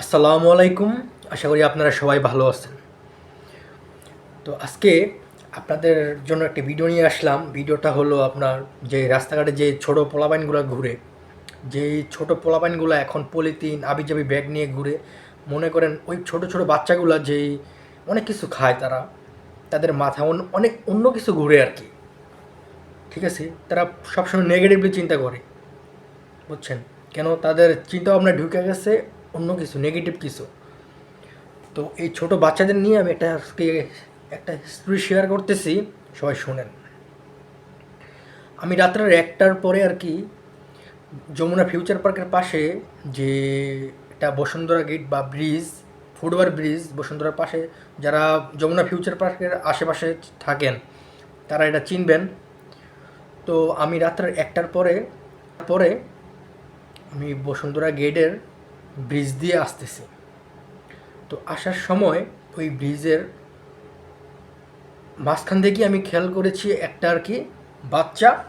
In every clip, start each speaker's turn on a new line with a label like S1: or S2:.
S1: আসসালামু আলাইকুম। আশা করি আপনারা সবাই ভালো আছেন। তো আজকে আপনাদের জন্য একটি ভিডিও নিয়ে আসলাম। ভিডিওটা হলো আপনার যে রাস্তাঘাটে যে ছোট পোলাপাইনগুলো ঘুরে যেই ছোট পোলাপাইনগুলো এখন পলিথিন, আবিজাবি ব্যাগ নিয়ে ঘুরে, মনে করেন ওই ছোট ছোট বাচ্চাগুলো যেই অনেক কিছু খায় তারা, তাদের মাথা অনেক অন্য কিছু ঘুরে আর কি। ঠিক আছে? তারা সবসময় নেগেটিভলি চিন্তা করে। বুঝছেন? কেন তাদের চিন্তা ভাবনা ঢুকে গেছে অন্য কিছু নেগেটিভ কিছু। তো এই ছোট বাচ্চাদের নিয়ে আমি একটা আজকে একটা স্টোরি শেয়ার করতেছি, সবাই শোনেন। আমি রাত্রের একটার পরে আর কি যমুনা ফিউচার পার্কের পাশে যে একটা বসুন্ধরা গেট বা ব্রিজ ফুটওভার ব্রিজ বসুন্ধরার পাশে যারা যমুনা ফিউচার পার্কের আশেপাশে থাকেন, তারা এটা চিনবেন। তো আমি রাত্রের একটার পরে পরে আমি বসুন্ধরা গেটের ব্রিজ দিয়ে আসতেছি। তো আসার সময় ওই ব্রিজের মাঝখান থেকে আমি খেয়াল করেছি একটা আর কি? বাচ্চা,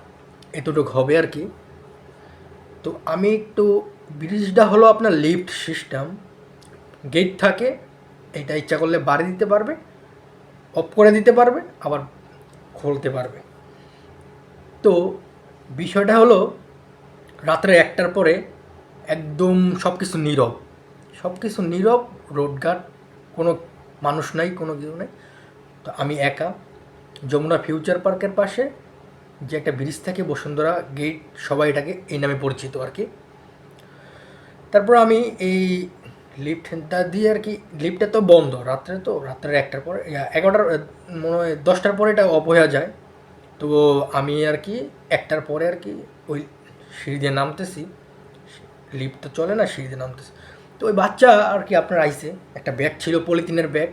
S1: এতটুক হবে আর কি। তো আমি একটু ব্রিজটা হলো আপনার লিফট সিস্টেম। গেট থাকে, এটা ইচ্ছা করলে বাড়ি দিতে পারবে, অফ করে দিতে পারবে, আবার খুলতে পারবে। তো বিষয়টা হলো, রাত্রে একটার পরে একদম সব কিছু নীরব। সব কিছু নীরব, রোডঘাট, কোনো মানুষ নাই, কোনো কিছু নেই। তো আমি একা। যমুনা ফিউচার পার্কের পাশে যে একটা ব্রিজ থাকে, বসুন্ধরা গেট, সবাই এটাকে এই নামে পরিচিত আর কি। তারপর আমি এই লিফটটা দিয়ে আর কি, লিফটটা তো বন্ধ। রাত্রে তো, রাত্রের একটার পরে এগারোটার মনে হয় দশটার পরে এটা অফ হয়ে যায়। তো আমি আর কি, একটার পরে আর কি, ওই সিঁড়ি দিয়ে নামতেছি। লিফট তো চলে না সিঁড়িতে নামতেছি। তো ওই বাচ্চা আর কি আপনার আইসে একটা ব্যাগ ছিল, পলিথিনের ব্যাগ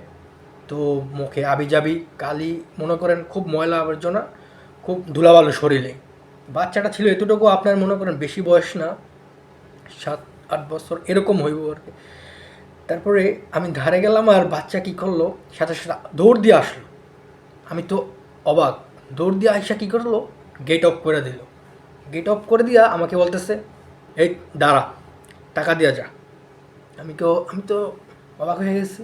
S1: তো মুখে আবি যাবি কালি, মনে করেন খুব ময়লা আবর্জনা, খুব ধুলাবালো শরীরে। বাচ্চাটা ছিল এতটুকু, আপনার মনে করেন বেশি বয়স না, সাত, আট বছর, এরকম হইব আর কি। তারপরে আমি ধারে গেলাম আর বাচ্চা কী করল, সাথে সাথে দৌড় দিয়ে আসলো। আমি তো অবাক, দৌড় দিয়ে আইসা কী করল গেট অফ করে দিল। গেট অফ করে দিয়া আমাকে বলতেছে এই, দাঁড়া, টাকা দেওয়া যা। আমি তো আমি তো অবাক হয়ে গেছি।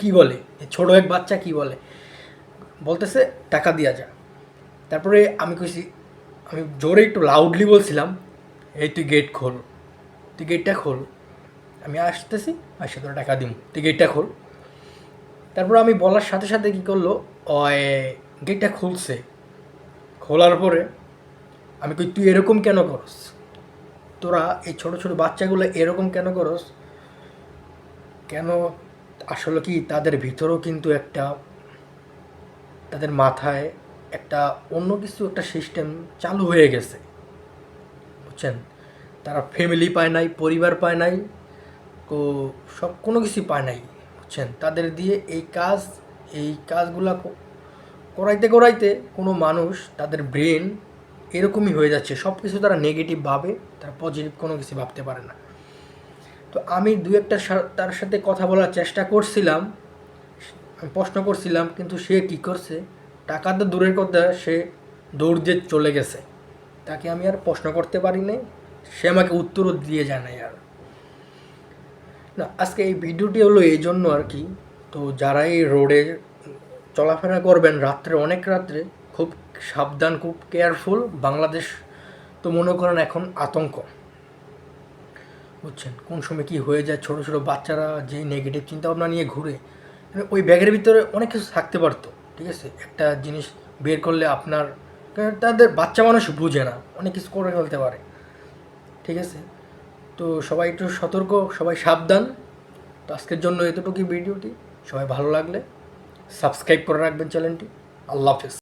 S1: কী বলে? ছোটো এক বাচ্চা কী বলে? বলতেছে, টাকা দেওয়া যা। তারপরে আমি কইছি, আমি জোরে একটু লাউডলি বলছিলাম, এই তুই গেট খোল, তুই গেটটা খোল। আমি আসতেছি, আসে তোরা টাকা দিম, তুই গেটটা খোল। তারপর আমি বলার সাথে সাথে কী করল ওই গেটটা খুলছে। খোলার পরে আমি কই, তুই এরকম কেন করস? তোরা এই ছোট ছোট বাচ্চাগুলো এরকম কেন করস? কেন আসলে কি তাদের ভিতরেও কিন্তু একটা তাদের মাথায় একটা অন্য কিছু একটা সিস্টেম চালু হয়ে গেছে। বুঝছেন? তারা ফ্যামিলি পায় নাই, পরিবার পায় নাই, কো সব কোনো কিছু পায় নাই, বুঝছেন? তাদের দিয়ে এই কাজ, এই কাজগুলা করাইতে করাইতে কোনো মানুষ তাদের ব্রেন এরকমই হয়ে যাচ্ছে। সব কিছু তারা নেগেটিভ ভাবে, তারা পজিটিভ কোনো কিছু ভাবতে পারে না। তো আমি দু একটা তার সাথে কথা বলার চেষ্টা করছিলাম, আমি প্রশ্ন করছিলাম, কিন্তু সে কী করছে? টাকা তো দূরের কথা, সে দৌড় দিয়ে চলে গেছে। তাকে আমি আর প্রশ্ন করতে পারি নাই। সে আমাকে উত্তরও দিয়ে যায় নাই আর। না, আজকে এই ভিডিওটি হলো এই জন্য আর কি। তো যারা এই রোডে চলাফেরা করবেন রাত্রে, অনেক রাত্রে সাবধান, খুব কেয়ারফুল বাংলাদেশ তো মনে করেন এখন আতঙ্ক। বুঝছেন? কোন সময় কি হয়ে যায়, ছোটো ছোটো বাচ্চারা যে নেগেটিভ চিন্তা ভাবনা নিয়ে ঘুরে মানে ওই ব্যাগের ভিতরে অনেক কিছু থাকতে পারতো, ঠিক আছে? একটা জিনিস বের করলে আপনার তাদের বাচ্চা মানুষ বুঝে না, অনেক কিছু করে ফেলতে পারে, ঠিক আছে? তো সবাই একটু সতর্ক, সবাই সাবধান। তো আজকের জন্য এতটুকুই ভিডিওটি। সবাই ভালো লাগলে সাবস্ক্রাইব করে রাখবেন চ্যানেলটি। আল্লাহ হাফেজ।